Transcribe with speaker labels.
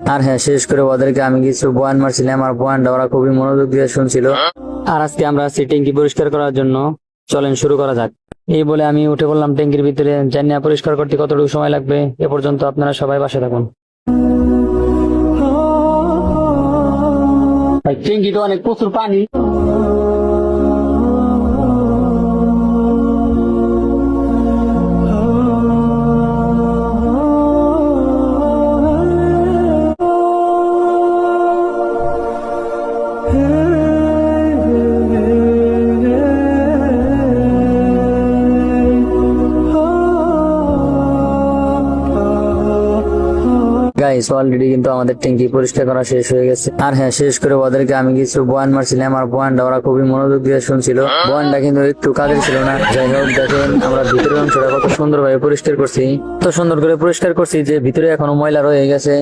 Speaker 1: আর হ্যাঁ শেষ করে ওদেরকে আমি কিছু বয়ান মারছিলাম, আর বয়ানটা ওরা খুবই মনোযোগ দিয়ে শুনছিল। আর আজকে আমরা আছি ট্যাঙ্কি পরিষ্কার করার জন্য। চলেন, শুরু করা যাক। এই বলে আমি উঠে পড়লাম ট্যাঙ্কির ভিতরে। জানি না পরিষ্কার করতে কতটুকু সময় লাগবে। এ পর্যন্ত আপনারা সবাই বাসে থাকুন। অনেক প্রচুর পানি। গাইস অলরেডি কিন্তু আমাদের ট্যাঙ্কি পরিষ্কার করা শেষ হয়ে গেছে। আর হ্যাঁ শেষ করে ওদেরকে আমি কিছু বয়ান মারছিলাম আর বয়ানটা ওরা খুবই মনোযোগ দিয়ে শুনছিল। বয়ানটা কিন্তু একটু কাজের ছিল না। যাই হোক, দেখেন আমরা ভিতরের অংশটা কত সুন্দরভাবে পরিষ্কার করছি। তো সুন্দর করে পরিষ্কার করছি যে ভিতরে এখনও ময়লা রয়ে গেছে।